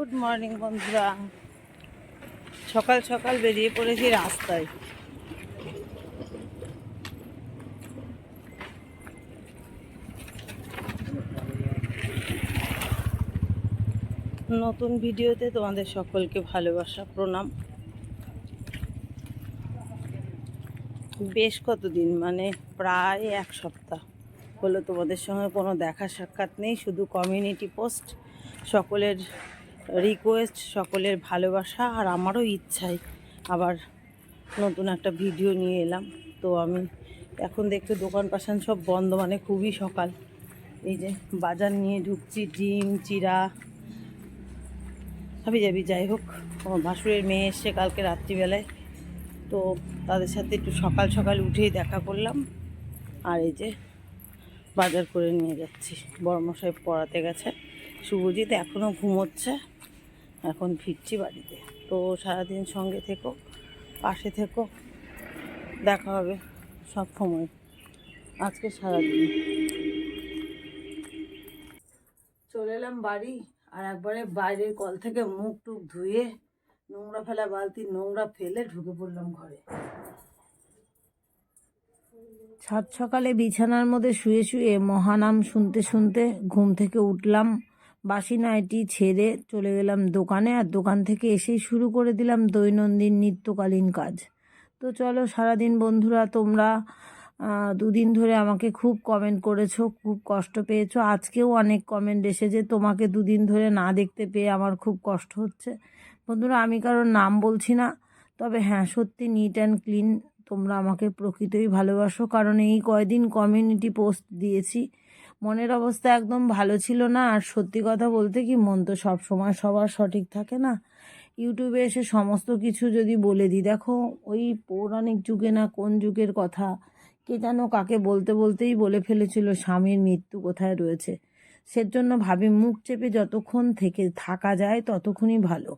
Good morning বন্ধুরা। সকাল সকাল বেরিয়ে পড়েছি রাস্তায়। নতুন ভিডিওতে তোমাদের সকলকে ভালোবাসা, প্রণাম। বেশ কতদিন মানে প্রায় এক সপ্তাহ হলো তোমাদের সঙ্গে কোনো দেখা সাক্ষাৎ নেই, শুধু কমিউনিটি পোস্ট সকলের রিকোয়েস্ট সকলের ভালোবাসা আর আমারও ইচ্ছাই। আবার নতুন একটা ভিডিও নিয়ে এলাম। তো আমি এখন দেখতে দোকান পাশান সব বন্ধ মানে খুবই সকাল। এই যে বাজার নিয়ে ঢুকছি, ডিম, চিরা। হাবি যাবি, যাই হোক। আমার ভাসুরের মেয়ে এসছে কালকে রাত্রিবেলায়। তো তাদের সাথে একটু সকাল সকাল উঠেই দেখা করলাম। আর এই যে বাজার করে নিয়ে যাচ্ছি। বড়মশাই পড়াতে গেছে। শুভজিৎ এখনও ঘুমোচ্ছে। এখন ফিরছি বাড়িতে। তো সারাদিন সঙ্গে থেকো, পাশে থেকো। দেখা হবে সব সময়। আজকে সারাদিন। চলে এলাম বাড়ি আর একবারে বাইরের কল থেকে মুখ টুক ধুয়ে নোংরা ফেলা বালতি নোংরা ফেলে ঢুকে পড়লাম ঘরে। সাত সকালে বিছানার মধ্যে শুয়ে শুয়ে মহানাম শুনতে শুনতে ঘুম থেকে উঠলাম। বাসি নাইটি ছেড়ে চলে গেলাম দোকানে আর দোকান থেকে এসেই শুরু করে দিলাম দৈনন্দিন নিত্যকালীন কাজ। তো চলো, সারাদিন বন্ধুরা, তোমরা দুদিন ধরে আমাকে খুব কমেন্ট করেছ, খুব কষ্ট পেয়েছ। আজকেও অনেক কমেন্ট এসেছে, তোমাকে দুদিন ধরে না দেখতে পেয়ে আমার খুব কষ্ট হচ্ছে। বন্ধুরা, আমি কারোর নাম বলছি না, তবে হ্যাঁ সত্যি নিট অ্যান্ড ক্লিন তোমরা আমাকে প্রকৃতই ভালোবাসো। কারণ এই কয়দিন কমিউনিটি পোস্ট দিয়েছি মনের অবস্থা একদম ভালো ছিল না। আর সত্যি কথা বলতে কি, মন তো সব সময় সবার সঠিক থাকে না। ইউটিউবে এসে সমস্ত কিছু যদি বলে দিই, দেখো ওই পৌরাণিক যুগে না কোন যুগের কথা, কে যেন কাকে বলতে বলতেই বলে ফেলেছিল স্বামীর মৃত্যু কোথায় রয়েছে। সের জন্য ভাবি মুখ চেপে যতক্ষণ থেকে থাকা যায় ততক্ষণই ভালো।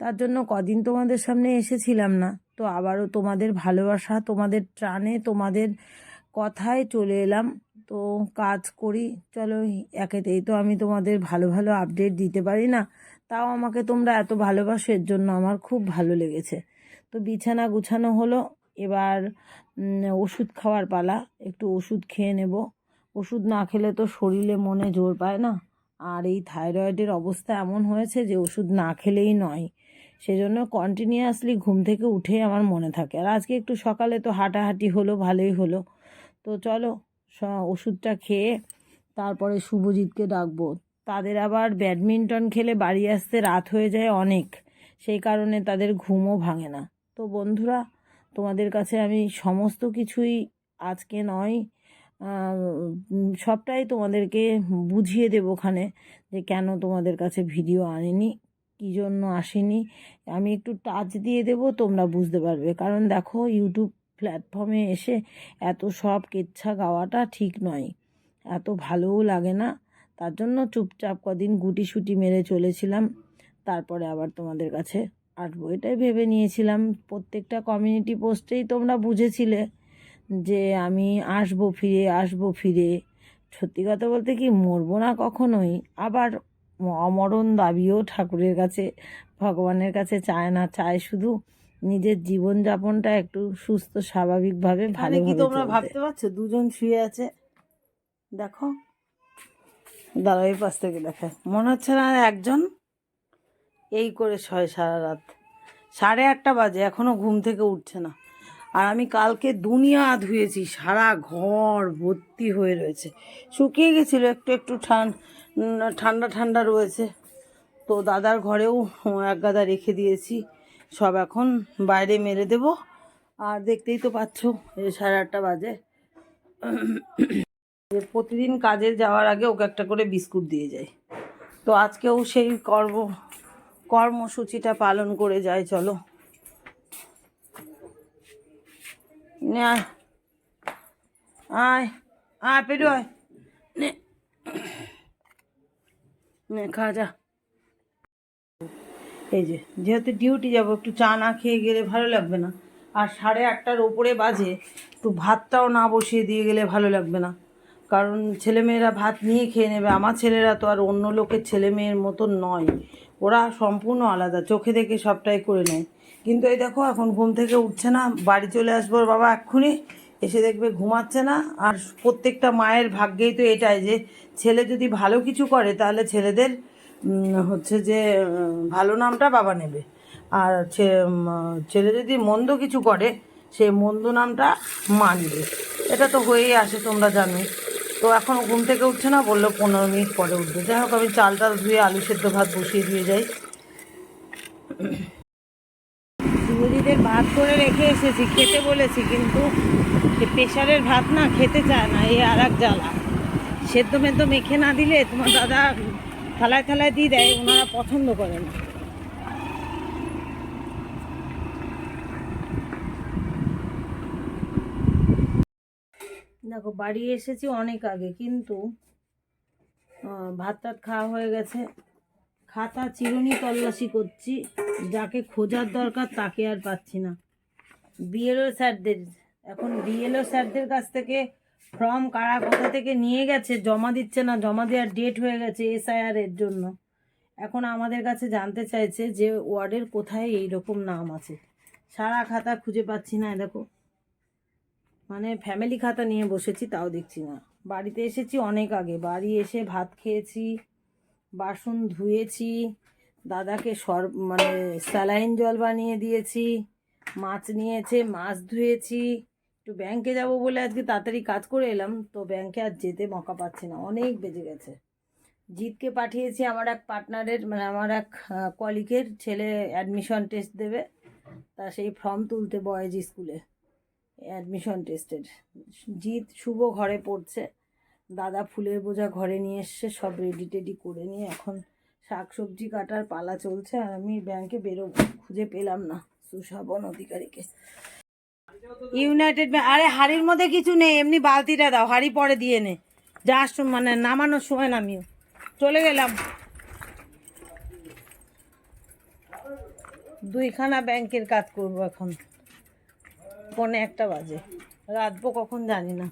তার জন্য কদিন তোমাদের সামনে এসেছিলাম না, তো আবারও তোমাদের ভালোবাসা, তোমাদের টানে তোমাদের কথায় চলে এলাম। তো কাজ করি। চলো, একেতেই তো আমি তোমাদের ভালো ভালো আপডেট দিতে পারি না। তাও আমাকে তোমরা এত ভালোবাসো, এর জন্য আমার খুব ভালো লেগেছে। তো বিছানা গুছানো হলো, এবার ওষুধ খাওয়ার পালা। একটু ওষুধ খেয়ে নেব। ওষুধ না খেলে তো শরীরে মনে জোর পায় না। আর এই থাইরয়েডের অবস্থা এমন হয়েছে যে ওষুধ না খেলেই নয়। সেজন্য কন্টিনিউয়াসলি ঘুম থেকে উঠে আমার মনে থাকে। আর আজকে একটু সকালে তো হাঁটাহাঁটি হলো, ভালোই হলো। তো চলো ওষুধটা খেয়ে তারপরে শুভজিৎকে ডাকবো। তাদের আবার ব্যাডমিন্টন খেলে বাড়ি আসতে রাত হয়ে যায় অনেক। সেই কারণে তাদের ঘুমও ভাঙে না। তো বন্ধুরা, তোমাদের কাছে আমি সমস্ত কিছুই আজকে নয় সবটাই তোমাদেরকে বুঝিয়ে দেবো ওখানে যে কেন তোমাদের কাছে ভিডিও আনিনি, কী জন্য আসেনি। আমি একটু টাচ দিয়ে দেবো, তোমরা বুঝতে পারবে। কারণ দেখো ইউটিউব প্ল্যাটফর্মে এসে এত সব কেচ্ছা গাওয়াটা ঠিক নয়। এত ভালোও লাগে না। তার জন্য চুপচাপ কদিন গুটি সুটি মেরে চলেছিলাম। তারপরে আবার তোমাদের কাছে আসব এটাই ভেবে নিয়েছিলাম। প্রত্যেকটা কমিউনিটি পোস্টেই তোমরা বুঝেছিলে যে আমি আসব ফিরে আসব ফিরে। সত্যি কথা বলতে কি মরবো না কখনোই। আবার অমরণ দাবিও ঠাকুরের কাছে, ভগবানের কাছে চায় না, চায় শুধু নিজের জীবনযাপনটা একটু সুস্থ স্বাভাবিকভাবে ভালো কি তোমরা ভাবতে পারছ? দুজন শুয়ে আছে। দেখো। দাঁড়াও এই পাশ থেকে দেখে। মনে হচ্ছে না একজন? এই করে ছয় সারা রাত। সাড়ে আটটা বাজে এখনও ঘুম থেকে উঠছে না। আর আমি কালকে দুনিয়া ধুয়েছি সারা ঘর ভর্তি হয়ে রয়েছে। শুকিয়ে গেছিল একটু একটু ঠান- ঠান্ডা ঠান্ডা রয়েছে। তো দাদার ঘরেও এক গাদা রেখে দিয়েছি। সব এখন বাইরে মেরে দেব। আর দেখতেই তো পাচ্ছ সাড়ে আটটা বাজে। প্রতিদিন কাজে যাওয়ার আগে ওকে একটা করে বিস্কুট দিয়ে যায় তো আজকেও সেই কর্ম, কর্মসূচিটা পালন করে যায় চলো। আয়। আয় আয় পেরু আয়। নে, খা, যা। এই যে, যেহেতু ডিউটি যাব, একটু চা না খেয়ে গেলে ভালো লাগবে না। আর সাড়ে আটটার ওপরে বাজে, একটু ভাতটাও না বসিয়ে দিয়ে গেলে ভালো লাগবে না। কারণ ছেলেমেয়েরা ভাত নিয়ে খেয়ে নেবে, আমার ছেলেরা তো আর অন্য লোকের ছেলে মেয়ের মতন নয়। ওরা সম্পূর্ণ আলাদা, চোখে দেখে সবটাই করে নেয়। কিন্তু এই দেখো, এখন ঘুম থেকে উঠছে না, বাড়ি চলে আসব বাবা এক্ষুনি, এসে দেখবে ঘুমাচ্ছে না। আর প্রত্যেকটা মায়ের ভাগ্যেই তো এটাই যে, ছেলে যদি ভালো কিছু করে, তাহলে ছেলেদের হচ্ছে যে ভালো নামটা বাবা নেবে। আর ছেলে যদি মন্দ কিছু করে, সে মন্দ নামটা মা নেবে। এটা তো হয়েই আসে, তোমরা জানো তো এখনও ঘুম থেকে উঠছে না, বলল পনেরো মিনিট পরে উঠবে। যাই হোক, আমি চাল টাল ধুয়ে আলু সেদ্ধ ভাত বসিয়ে দিয়ে যাই। শুভজিতের ভাত করে রেখে এসেছি, খেতে বলেছি, কিন্তু প্রেশারের ভাত না খেতে চায় না এই আর এক জ্বালা। সেদ্ধ মেদ্ধ মেখে না দিলে তোমার দাদা থালায় থালায় দিয়ে দেয়, ওনারা পছন্দ করেন। দেখো, বাড়ি এসেছি অনেক আগে, কিন্তু ভাত টাত খাওয়া হয়ে গেছে। খাতা চিরুনি তল্লাশি করছি, যাকে খোঁজার দরকার তাকে আর পাচ্ছি না। বিএলও স্যারদের, এখন বিএলও স্যারদের কাছ থেকে ফর্ম কারা কোথা থেকে নিয়ে গেছে, জমা দিচ্ছে না, জমা দেওয়ার ডেট হয়ে গেছে এসআইআর এর জন্য। এখন আমাদের কাছে জানতে চাইছে যে ওয়ার্ডের কোথায় এই রকম নাম আছে। সারা খাতা খুঁজে পাচ্ছি না, দেখো। মানে ফ্যামিলি খাতা নিয়ে বসেছি, তাও দেখছি না। বাড়িতে এসেছি অনেক আগে। বাড়ি এসে ভাত খেয়েছি, বাসন ধুয়েছি, দাদাকে সর মানে স্যালাইন জল বানিয়ে দিয়েছি, মাছ নিয়েছে, মাছ ধুয়েছি একটু ব্যাংকে যাব বলে আজকে তাড়াতাড়ি কাজ করে এলাম, তো ব্যাংকে আর যেতে মকা পাচ্ছি না, অনেক বেজে গেছে। জিতকে পাঠিয়েছি আমার এক পার্টনারের মানে আমার এক কলিকের ছেলে অ্যাডমিশন টেস্ট দেবে, তা সেই ফর্ম তুলতে বয়েজ স্কুলে অ্যাডমিশন টেস্টের জিৎ শুভ ঘরে পড়ছে, দাদা ফুলের বোঝা ঘরে নিয়ে এসছে, সব রেডি টেডি করে নিয়ে এখন শাক সবজি কাটার পালা চলছে, আর আমি ব্যাংকে বেরোবো, খুঁজে পেলাম না, সুশাবন অধিকারীকে। ইউনাইটেড আরে হাড়ির মধ্যে কিছু নেই, এমনি বালতিটা দাও, হাড়ি পরে দিয়ে নে। যা মানে নামানোর সময় নামিও। চলে গেলাম। দুইখানা ব্যাংকের কাজ করব এখন। পৌনে একটা বাজে। রাতবো কখন জানি না।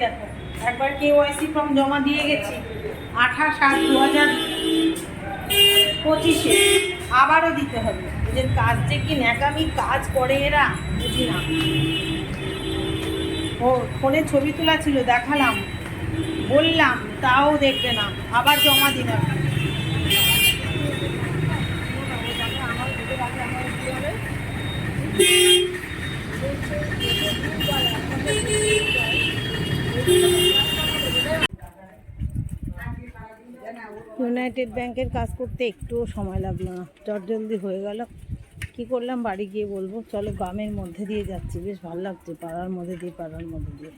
দেখো, একবার কেওয়াইসি ফর্ম জমা দিয়ে গেছি। আঠাশ আট দু হাজার পঁচিশে। আবারও দিতে হবে। এদের কাজ যে কি ন্যাকামি কাজ করে এরা, বুঝি না। ও, ফোনে ছবি তোলা ছিল, দেখালাম। বললাম, তাও দেখবে না। আবার জমা দিলাম ইউনাইটেড ব্যাংকের কাজ করতে একটুও সময় লাগল না। জলদি হয়ে গেল। কি করলাম? বাড়ি গিয়ে বলব, চলো গ্রামের মধ্যে দিয়ে যাচ্ছি। বেশ ভালো লাগছে পাড়ার মধ্যে দিয়ে, পাড়ার মধ্যে দিয়ে।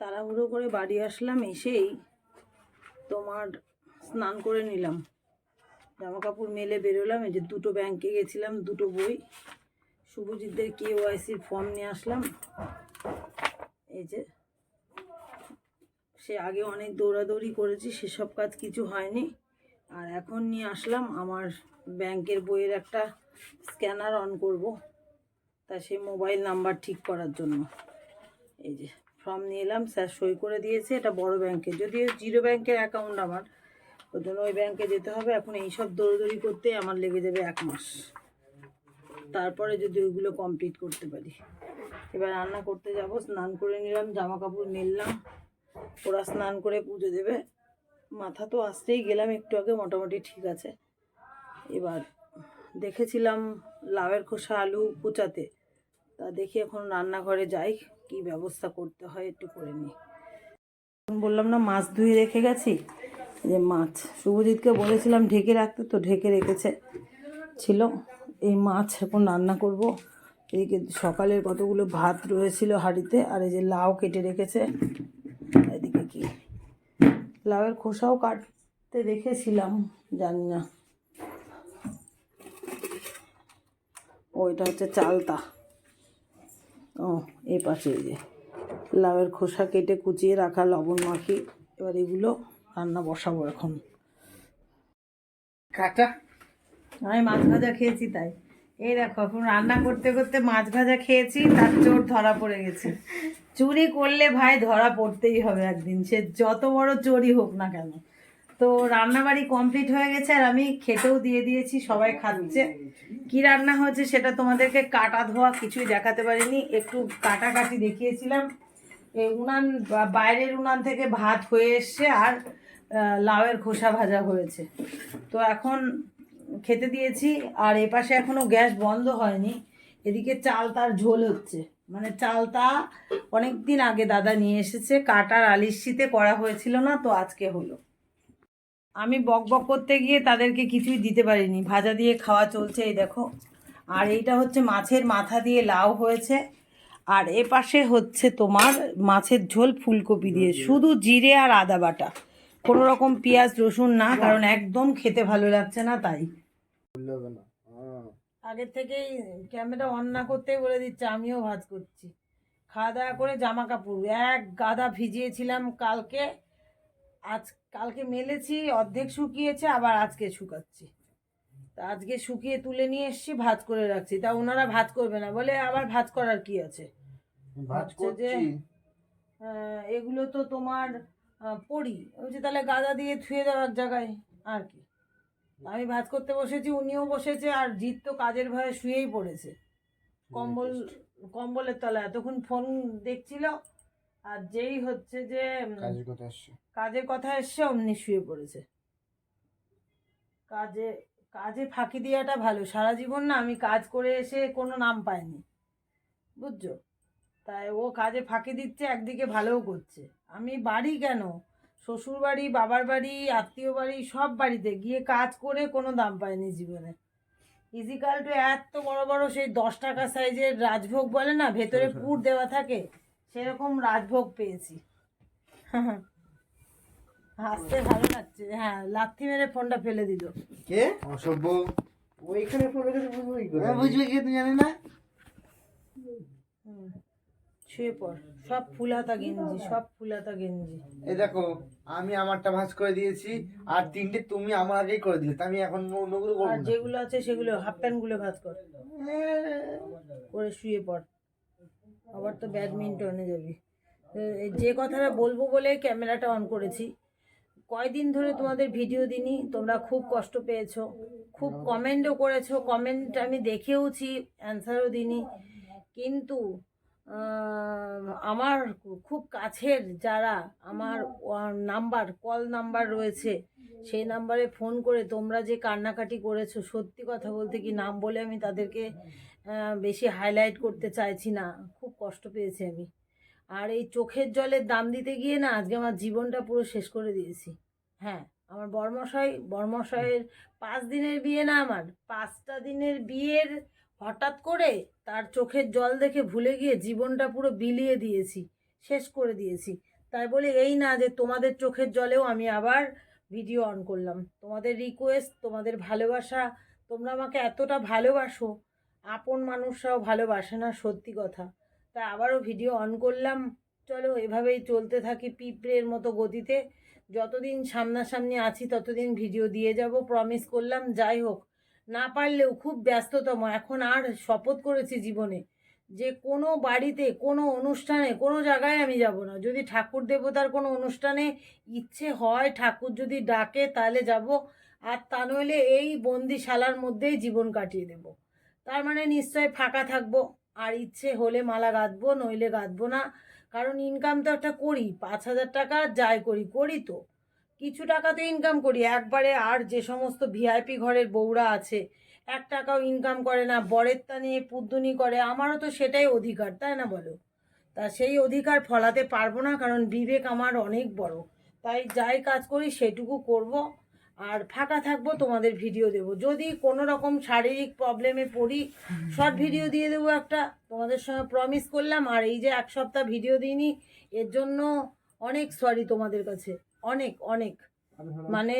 তাড়াহুড়ো করে বাড়ি আসলাম, এসেই তোমার স্নান করে নিলাম। জামা কাপড় মেলে বেরোলাম, এই যে দুটো ব্যাংকে গেছিলাম, দুটো বই। শুভজিৎদের কে ওয়াইসির ফর্ম নিয়ে আসলাম। এই যে সে আগে অনেক দৌড়াদৌড়ি করেছি, সেসব কাজ কিছু হয়নি। আর এখন নিয়ে আসলাম আমার ব্যাংকের বইয়ের একটা স্ক্যানার অন করব। তা সে মোবাইল নাম্বার ঠিক করার জন্য। এই যে, ফর্ম নিয়ে এলাম, স্যার সই করে দিয়েছে, এটা বড় ব্যাংকে যদিও জিরো ব্যাংকের অ্যাকাউন্ট আমার, ওই জন্য ওই ব্যাংকে যেতে হবে। এখন এইসব দৌড়দৌড়ি করতে আমার লেগে যাবে এক মাস। তারপরে যদি ওইগুলো কমপ্লিট করতে পারি। এবার রান্না করতে যাব, স্নান করে নিলাম জামা কাপড় মেললাম। ওরা স্নান করে পুজো দেবে। মাথা তো আসতেই গেলাম, একটু আগে মোটামুটি ঠিক আছে। এবার দেখেছিলাম লাউয়ের খোসা আলু কুচাতে। তা দেখি এখন রান্নাঘরে যাই, কি ব্যবস্থা করতে হয় একটু করে নিই। বললাম না, মাছ ধুয়ে রেখে গেছি। যে মাছ, শুভজিৎকে বলেছিলাম ঢেকে রাখতে, তো ঢেকে রেখেছে। ছিল, এই মাছ এখন রান্না করব। এদিকে সকালের কতগুলো ভাত রয়েছিল হাঁড়িতে, আর এই যে লাউ কেটে রেখেছে। কি? লাউয়ের খোসাও কাটতে রেখেছিলাম জানি না। ওইটা হচ্ছে চালতা। ও এই পাশে এই যে। লাউয়ের খোসা কেটে কুচিয়ে রাখা লবণ মাখি এবার এগুলো রান্না বসাবো এখন। কাটা আমি মাছ ভাজা খেয়েছি তাই। এই দেখো, এখন রান্না করতে করতে মাছ ভাজা খেয়েছি, তার চোর ধরা পড়ে গেছে। চুরি করলে ভাই ধরা পড়তেই হবে একদিন, সে যত বড় চোরই হোক না কেন। তো রান্নাবাড়ি কমপ্লিট হয়ে গেছে, আর আমি খেতেও দিয়ে দিয়েছি, সবাই খাচ্ছে। কি রান্না হয়েছে সেটা তোমাদেরকে কাটা ধোয়া কিছুই দেখাতে পারিনি, একটু কাটাকাটি দেখিয়েছিলাম। এই উনান বাইরের উনান থেকে ভাত হয়ে এসছে, আর লাউয়ের খোসা ভাজা হয়েছে। তো এখন খেতে দিয়েছি আর এপাশে এখনও গ্যাস বন্ধ হয়নি। এদিকে চাল তার ঝোল হচ্ছে। মানে চালতা অনেক দিন আগে দাদা নিয়ে এসেছে কাটার আলিশিতে করা হয়েছিল না তো আজকে হলো। আমি বক বক করতে গিয়ে তাদেরকে কিছুই দিতে পারিনি। ভাজা দিয়ে খাওয়া চলছে এই দেখো। আর এইটা হচ্ছে মাছের মাথা দিয়ে লাউ হয়েছে। আর এ পাশে হচ্ছে তোমার মাছের ঝোল ফুলকপি দিয়ে। শুধু জিরে আর আদা বাটা। কোনো রকম পেঁয়াজ রসুন না কারণ একদম খেতে ভালো লাগছে না তাই। আগের থেকেই ক্যামেরা অন না করতেই বলে দিচ্ছে আমিও ভাজ করছি। খাওয়া দাওয়া করে জামা কাপড় এক গাদা ভিজিয়েছিলাম কালকে। আজ কালকে মেলেছি অর্ধেক শুকিয়েছে আবার আজকে শুকাচ্ছি। তা আজকে শুকিয়ে তুলে নিয়ে এসছি ভাজ করে রাখছি। তা ওনারা ভাজ করবে না বলে আবার ভাজ করার কি আছে? ভাজ যে এগুলো তো তোমার পড়ি। ওই যে তাহলে গাদা দিয়ে থুয়ে দেওয়ার জায়গায়। আর কি। আমি ভাজ করতে বসেছি উনিও বসেছে আর জিৎ তো কাজের ভয়ে শুয়েই পড়েছে। কম্বল কম্বলের তলায়। এতক্ষণ ফোন দেখছিল আর যেই হচ্ছে যে কাজের কথা কাজের কথা এসছে অমনি শুয়ে পড়েছে। কাজে কাজে ফাঁকি দেওয়াটা ভালো। সারা জীবন না আমি কাজ করে এসে কোনো নাম পাইনি। বুঝছ? তাই ও কাজে ফাঁকি দিচ্ছে একদিকে ভালোও করছে। আমি বাড়ি কেন? শ্বশুর বাড়ি বাবার বাড়ি আত্মীয় বাড়ি সব বাড়িতে গিয়ে কাজ করে কোনো দাম পাইনি জীবনে। ইজিকাল টু এত বড় বড় সেই দশ টাকা সাইজের রাজভোগ বলে না ভেতরে পুর দেওয়া থাকে সেরকম রাজভোগ পেয়েছি। হাসতে ভালো লাগছে। হ্যাঁ লাথি মেরে ফোনটা ফেলে দিল। কে? অসভ্য। ওইখানে ফোন রেখেছে বুঝব কি বুঝবে কি তুই জানি না। শুয়ে পড়। সব ফুলাতা গেঞ্জি সব ফুলাতা গেঞ্জি। এই দেখো আমি আমারটা ভাঁজ করে দিয়েছি আর তিনটে তুমি আমার আগেই করে দিলে আমি এখন অন্যগুলো করব আর যেগুলো আছে সেগুলো হাফ প্যান্টগুলো ভাজ কর। করে শুয়ে পড়। আবার তো ব্যাডমিন্টনে যাবি। যে কথাটা বলব বলে ক্যামেরাটা অন করেছি। কয়দিন ধরে তোমাদের ভিডিও দিনি তোমরা খুব কষ্ট পেয়েছ। খুব কমেন্টও করেছ। কমেন্ট আমি দেখেওছি অ্যান্সারও দিনি কিন্তু আমার খুব কাছের যারা, আমার নাম্বার, কল নাম্বার রয়েছে, সেই নাম্বারে ফোন করে তোমরা যে কান্নাকাটি করেছ, সত্যি কথা বলতে কি নাম বলে আমি তাদেরকে বেশি হাইলাইট করতে চাইছি না। খুব কষ্ট পেয়েছি আমি। আর এই চোখের জলের দাম দিতে গিয়ে না, আজকে আমার জীবনটা পুরো শেষ করে দিয়েছি। হ্যাঁ আমার বর্মশাই, বর্মশাইয়ের পাঁচ দিনের বিয়ে না আমার, পাঁচটা দিনের বিয়ের হঠাৎ করে তার চোখের জল দেখে ভুলে গিয়ে জীবনটা পুরো বিলিয়ে দিয়েছি, শেষ করে দিয়েছি। তাই বলে, এই না যে তোমাদের চোখের জলেও আমি আবার ভিডিও অন করলাম। তোমাদের রিকোয়েস্ট তোমাদের ভালোবাসা, তোমরা আমাকে এতটা ভালোবাসো, আপন মানুষরাও ভালোবাসে না, সত্যি কথা। তাই আবারও ভিডিও অন করলাম। চলো, এভাবেই চলতে থাকি পিঁপড়ের মতো গতিতে। যতদিন সামনাসামনি আছি, ততদিন ভিডিও দিয়ে যাব প্রমিস করলাম। যাই হোক না পারলেও খুব ব্যস্ততম। এখন আর শপথ করেছি জীবনে যে কোনো বাড়িতে, কোনো অনুষ্ঠানে, কোনো জায়গায় আমি যাব না। যদি ঠাকুর দেবতার কোনো অনুষ্ঠানে ইচ্ছে হয়, ঠাকুর যদি ডাকে তাহলে যাব। আর তা নইলে এই বন্দিশালার মধ্যেই জীবন কাটিয়ে দেব। তার মানে নিশ্চয় ফাঁকা থাকব। আর ইচ্ছে হলে মালা গাঁথবো, নইলে গাঁথবো না। কারণ ইনকাম তো একটা করি, পাঁচ হাজার টাকা যাই করি করি তো। কিছু টাকা তো ইনকাম করি। একবারে আর যে সমস্ত ভিআইপি ঘরের বউরা আছে, এক টাকাও ইনকাম করে না, বরের তা নিয়ে পুদ্দুনি করে, আমারও তো সেটাই অধিকার, তাই না বলো? তা সেই অধিকার ফলাতে পারব না, কারণ বিবেক আমার অনেক বড়। তাই যাই কাজ করি সেটুকু করব, আর ফাঁকা থাকব তোমাদের ভিডিও দেব। যদি কোনো রকম শারীরিক প্রবলেমে পড়ি শর্ট ভিডিও দিয়ে দেবো একটা। তোমাদের সঙ্গে প্রমিস করলাম, আর এই যে এক সপ্তাহ ভিডিও দিইনি, এর জন্য অনেক সরি তোমাদের কাছে। অনেক অনেক। মানে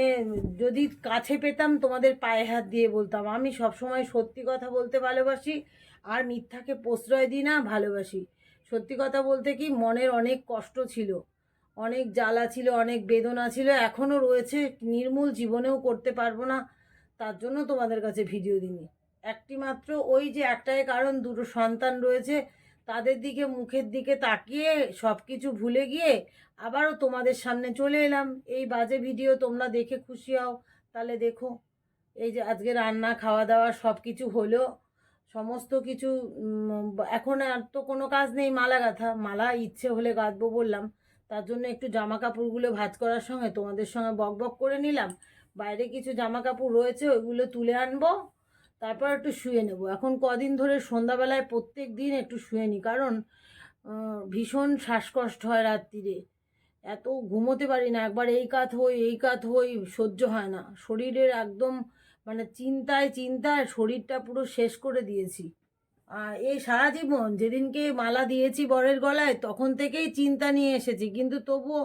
যদি কাছে পেতাম তোমাদের পায়ে হাত দিয়ে বলতাম। আমি সবসময় সত্যি কথা বলতে ভালোবাসি আর মিথ্যাকে প্রশ্রয় দিই না ভালোবাসি। সত্যি কথা বলতে কি মনের অনেক কষ্ট ছিল। অনেক জ্বালা ছিল অনেক বেদনা ছিল। এখনও রয়েছে নির্মূল জীবনেও করতে পারব না। তার জন্য তোমাদের কাছে ভিডিও দিইনি। একটি মাত্র ওই যে একটাই কারণ দুটো সন্তান রয়েছে। তাদের দিকে মুখের দিকে তাকিয়ে সব কিছু ভুলে গিয়ে আবারও তোমাদের সামনে চলে এলাম। এই বাজে ভিডিও তোমরা দেখে খুশি হও। তাহলে দেখো, এই যে আজকে রান্না খাওয়া দাওয়া সব কিছু হলো। সমস্ত কিছু এখন আর তো কোনো কাজ নেই মালা গাঁথা। মালা ইচ্ছে হলে গাঁথবো বললাম। তার জন্য একটু জামা কাপড়গুলো ভাঁজ করার সঙ্গে তোমাদের সঙ্গে বক বক করে নিলাম। বাইরে কিছু জামা কাপড় রয়েছে, ওইগুলো তুলে আনব। তারপর একটু শুয়ে নেব। এখন কদিন ধরে সন্ধ্যাবেলায় প্রত্যেক দিন একটু শুয়ে নিই কারণ ভীষণ শ্বাসকষ্ট হয় রাত্রিরে। এত ঘুমোতে পারি না। একবার এই কাত হই, এই কাত হই, সহ্য হয় না। শরীরের একদম মানে চিন্তায় চিন্তায় শরীরটা পুরো শেষ করে দিয়েছি। আর এই সারা জীবন যেদিনকে মালা দিয়েছি বরের গলায়, তখন থেকেই চিন্তা নিয়ে এসেছি। কিন্তু তবুও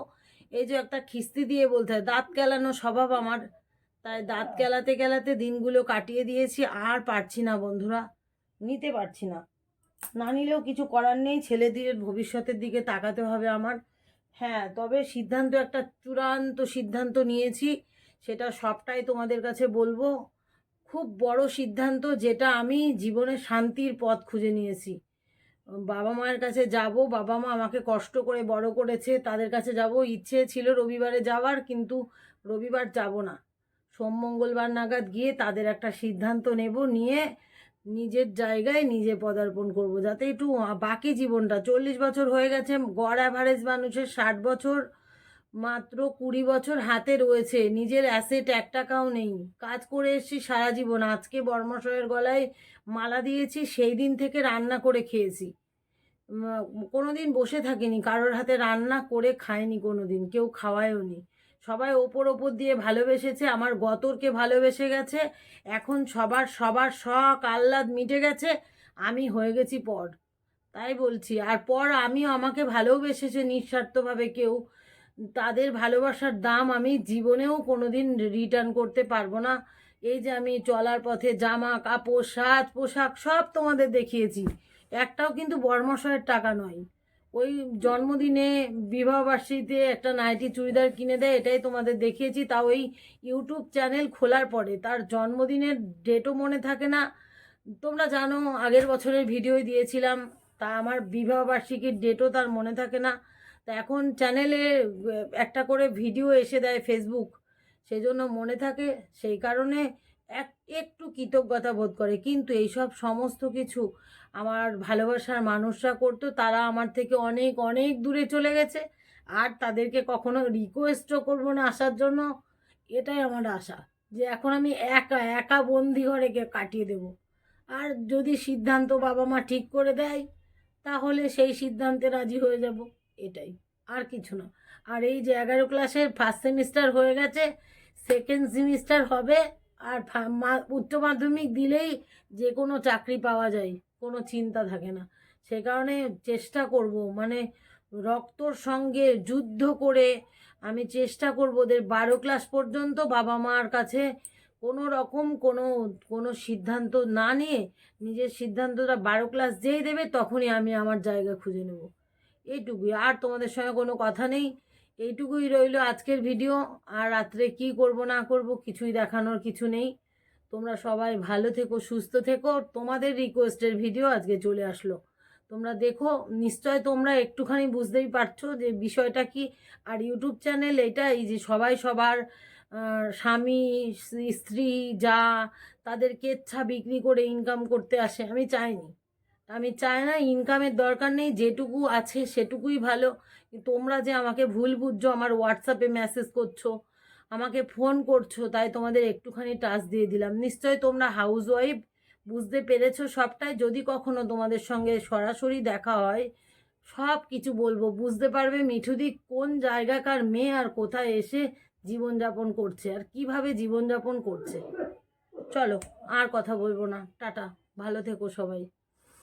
এই যে একটা খিস্তি দিয়ে বলতে হয়, দাঁত কেলানো স্বভাব আমার তাই দাঁত কেলাতে কেলাতে দিনগুলো কাটিয়ে দিয়েছি, আর পারছি না বন্ধুরা, নিতে পারছি না। না নিলেও কিছু করার নেই, ছেলেদের ভবিষ্যতের দিকে তাকাতে হবে আমার। হ্যাঁ তবে সিদ্ধান্ত, একটা চূড়ান্ত সিদ্ধান্ত নিয়েছি, সেটা সবটাই তোমাদের কাছে বলব। খুব বড় সিদ্ধান্ত, যেটা আমি জীবনে শান্তির পথ খুঁজে নিয়েছি। বাবা মায়ের কাছে যাব, বাবা মা আমাকে কষ্ট করে বড় করেছে, তাদের কাছে যাব, ইচ্ছে ছিল রবিবারে যাওয়ার, কিন্তু রবিবার যাব না। সোম মঙ্গলবার নাগাদ গিয়ে তাদের একটা সিদ্ধান্ত নেব, নিয়ে নিজের জায়গায় নিজে পদার্পণ করব, যাতে একটু বাকি জীবনটা, চল্লিশ বছর হয়ে গেছে, গড় অ্যাভারেজ মানুষের ষাট বছর মাত্র কুড়ি বছর হাতে রয়েছে, নিজের অ্যাসেট এক টাকাও নেই, কাজ করে এসেছি সারা জীবন, আজকে বর্মশয়ের গলায় মালা দিয়েছি, সেই দিন থেকে রান্না করে খেয়েছি। কোনো দিন বসে থাকিনি, কারোর হাতে রান্না করে খায়নি কোনো দিন কেউ খাওয়ায়ও নি। সবাই ওপর ওপর দিয়ে ভালোবেসেছে, আমার গতরকে ভালোবেসে গেছে, এখন সবার সবার শখ, আহ্লাদ মিটে গেছে, আমি হয়ে গেছি পর। তাই বলছি, আর পর আমিও আমাকে ভালোবেসেছে নিঃস্বার্থভাবে কেউ, তাদের ভালোবাসার দাম আমি জীবনেও কোনো দিন রিটার্ন করতে পারব না। এই যে আমি চলার পথে জামা, কাপড়, সাজ, পোশাক সব তোমাদের দেখিয়েছি, একটাও কিন্তু বর্মশয়ের টাকা নয়। ওই জন্মদিনে বিবাহবার্ষিকীতে একটা নাইটি চুড়িদার কিনে দেয়, এটাই তোমাদের দেখিয়েছি। তাও এই ইউটিউব চ্যানেল খোলার পরে। তার জন্মদিনের ডেটও মনে থাকে না। তোমরা জানো, আগের বছরের ভিডিওই দিয়েছিলাম, তা আমার বিবাহবার্ষিকীর ডেটও তার মনে থাকে না। তা এখন চ্যানেলে একটা করে ভিডিও এসে দেয় ফেসবুক সেই জন্য মনে থাকে। সেই কারণে এক, একটু কৃতজ্ঞতা বোধ করে। কিন্তু এইসব সমস্ত কিছু আমার ভালোবাসার মানুষরা করতো, তারা আমার থেকে অনেক অনেক দূরে চলে গেছে। আর তাদেরকে কখনো রিকোয়েস্টও করব না আসার জন্য। এটাই আমার আশা যে এখন আমি একা একা বন্দি ঘরে কাটিয়ে দেব। আর যদি সিদ্ধান্ত বাবা মা ঠিক করে দেয়, তাহলে সেই সিদ্ধান্তে রাজি হয়ে যাব। এটাই, আর কিছু না। আর এই যে এগারো ক্লাসের ফার্স্ট সেমিস্টার হয়ে গেছে সেকেন্ড সেমিস্টার হবে আর উচ্চ মাধ্যমিক দিলেই যে কোনো চাকরি পাওয়া যায়, কোনো চিন্তা থাকে না। সে কারণে চেষ্টা করব মানে রক্তর সঙ্গে যুদ্ধ করে আমি চেষ্টা করব ওদের বারো ক্লাস পর্যন্ত বাবা মার কাছে কোনো রকম কোনো কোনো সিদ্ধান্ত না নিয়ে নিজের সিদ্ধান্তটা বারো ক্লাস যেই দেবে তখনই আমি আমার জায়গা খুঁজে নেব। এইটুকুই আর তোমাদের সঙ্গে কোনো কথা নেই। এইটুকুই রইল আজকের ভিডিও। আর রাত্রে কি করব, না করব কিছুই দেখানোর কিছু নেই। তোমরা সবাই ভালো থেকো, সুস্থ থেকো। তোমাদের রিকোয়েস্টের ভিডিও আজকে চলে আসলো। তোমরা দেখো, নিশ্চয় তোমরা একটুখানি বুঝতেই পারছ যে বিষয়টা কি। আর ইউটিউব চ্যানেল এটাই যে সবাই সবার স্বামী, স্ত্রী, যা তাদের কেচ্ছা বিক্রি করে ইনকাম করতে আসে, আমি চাইনি। আমি চাই না ইনকামের দরকার নেই, যেটুকু আছে সেটুকুই ভালো। তোমরা যে আমাকে ভুল বুঝছ, আমার হোয়াটসঅ্যাপে মেসেজ করছ, আমাকে ফোন করছ, তাই তোমাদের একটুখানি টাচ দিয়ে দিলাম। নিশ্চয়ই তোমরা হাউস ওয়াইফ বুঝতে পেরেছ সবটাই। যদি কখনো তোমাদের সঙ্গে সরাসরি দেখা হয় সব কিছু বলব। বুঝতে পারবে মিঠুদি কোন জায়গাকার মেয়ে আর কোথায় এসে জীবনযাপন করছে, আর কীভাবে জীবনযাপন করছে। চলো, আর কথা বলব না। টাটা, ভালো থেকো সবাই।